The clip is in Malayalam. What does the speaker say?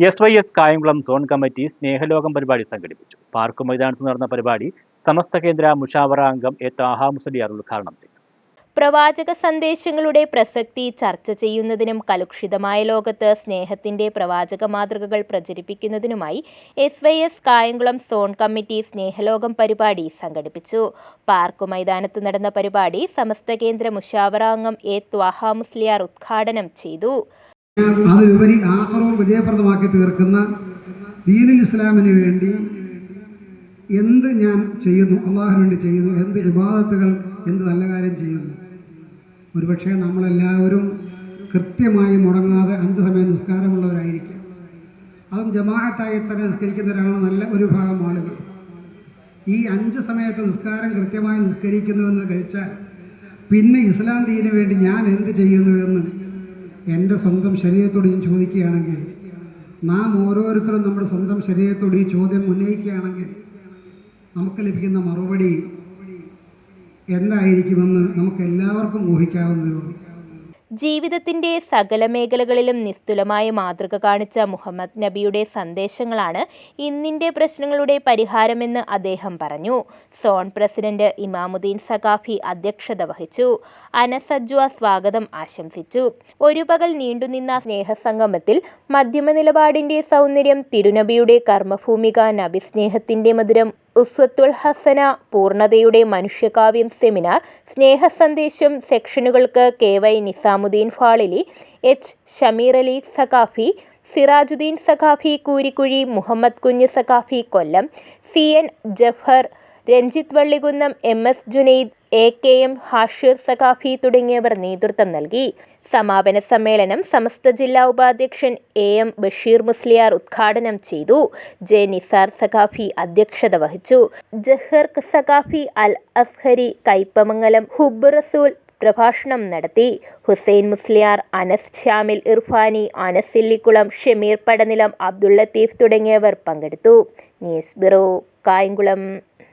S Y S Kayamkulam zone committee സ്നേഹലോകം പരിപാടി സംഘടിപ്പിച്ചു പാർക്ക് മൈതാനത്ത് നടന്ന പരിപാടി സമസ്ത കേന്ദ്ര മുഷാവറ അംഗം എ താഹ മുസലിയാർ ഉദ്ഘാടനം ചെയ്തു പ്രവാചക സന്ദേശങ്ങളുടെ പ്രസക്തി ചർച്ച ചെയ്യുന്നതിനും കലുഷിതമായ ലോകത്ത് സ്നേഹത്തിന്റെ പ്രവാചക മാതൃകകൾ പ്രചരിപ്പിക്കുന്നതിനുമായി S Y S Kayamkulam zone committee സ്നേഹലോകം പരിപാടി സംഘടിപ്പിച്ചു പാർക്ക് മൈതാനത്ത് നടന്ന പരിപാടി സമസ്ത കേന്ദ്ര മുഷാവറാംഗം എ ത്വാഹ മുസ്ലിയാർ ഉദ്ഘാടനം ചെയ്തു അതിലുപരി ആഹ്റവും വിജയപ്രദമാക്കി തീർക്കുന്ന ദീനിൽ ഇസ്ലാമിന് വേണ്ടി എന്ത് ഞാൻ ചെയ്യുന്നു അള്ളാഹുവിന് വേണ്ടി ചെയ്യുന്നു എന്ത് വിവാദത്തുകൾ എന്ത് നല്ല കാര്യം ചെയ്യുന്നു. ഒരുപക്ഷെ നമ്മളെല്ലാവരും കൃത്യമായി മുടങ്ങാതെ അഞ്ച് സമയം നിസ്കാരമുള്ളവരായിരിക്കും. അതും ജമാഅത്തായി തന്നെ നിസ്കരിക്കുന്നവരാണ് നല്ല ഒരു ഭാഗം ആളുകൾ. ഈ അഞ്ച് സമയത്ത് നിസ്കാരം കൃത്യമായി നിസ്കരിക്കുന്നുവെന്ന് കഴിച്ചാൽ പിന്നെ ഇസ്ലാം ദീനു വേണ്ടി ഞാൻ എന്ത് ചെയ്യുന്നു എന്ന് എന്റെ സ്വന്തം ശരീരത്തോട് ഞാൻ ചോദിക്കുകയാണെങ്കിൽ നാം ഓരോരുത്തരും നമ്മുടെ സ്വന്തം ശരീരത്തോട് ഈ ചോദ്യം ഉന്നയിക്കുകയാണെങ്കിൽ നമുക്ക് ലഭിക്കുന്ന മറുപടി എന്തായിരിക്കുമെന്ന് നമുക്ക് എല്ലാവർക്കും ഊഹിക്കാവുന്നതേ ജീവിതത്തിന്റെ സകല മേഖലകളിലും നിസ്തുലമായ മാതൃക കാണിച്ച മുഹമ്മദ് നബിയുടെ സന്ദേശങ്ങളാണ് ഇന്നിന്റെ പ്രശ്നങ്ങളുടെ പരിഹാരമെന്ന് അദ്ദേഹം പറഞ്ഞു. സോൺ പ്രസിഡന്റ് ഇമാമുദ്ദീൻ സഖാഫി അധ്യക്ഷത വഹിച്ചു. അനസജ്വ സ്വാഗതം ആശംസിച്ചു. ഒരു പകൽ നീണ്ടുനിന്ന സ്നേഹസംഗമത്തിൽ മധ്യമ നിലപാടിന്റെ സൗന്ദര്യം തിരുനബിയുടെ കർമ്മഭൂമിക നബിസ്നേഹത്തിന്റെ മധുരം ഉസ്വത്തുൽ ഹസന പൂർണതയുടെ മനുഷ്യകാവ്യം സെമിനാർ സ്നേഹസന്ദേശം സെക്ഷനുകൾക്ക് K Y Nizamuddin Fazili H Shameer Ali Saqafi Sirajuddin Saqafi Koorikkuzhi Muhammad Kunju Saqafi Kollam C N Jafar Ranjith Vallikunnam M S Junaid A K M Hashir Saqafi തുടങ്ങിയവർ നേതൃത്വം നൽകി. സമാപന സമ്മേളനം സമസ്ത ജില്ലാ ഉപാധ്യക്ഷൻ എ എം ബഷീർ മുസ്ലിയാർ ഉദ്ഘാടനം ചെയ്തു. ജെ നിസാർ സഖാഫി അധ്യക്ഷത വഹിച്ചു. ജഹർ സഖാഫി അൽ അസ്ഹരി കൈപ്പമംഗലം ഹുബ് റസൂൽ പ്രഭാഷണം നടത്തി. ഹുസൈൻ മുസ്ലിയാർ അനസ് ഷാമിൽ ഇർഫാനി അനസ് ഇല്ലിക്കുളം ഷമീർ പടനിലം അബ്ദുൾ ലത്തീഫ് തുടങ്ങിയവർ പങ്കെടുത്തു. News bureau Kayamkulam.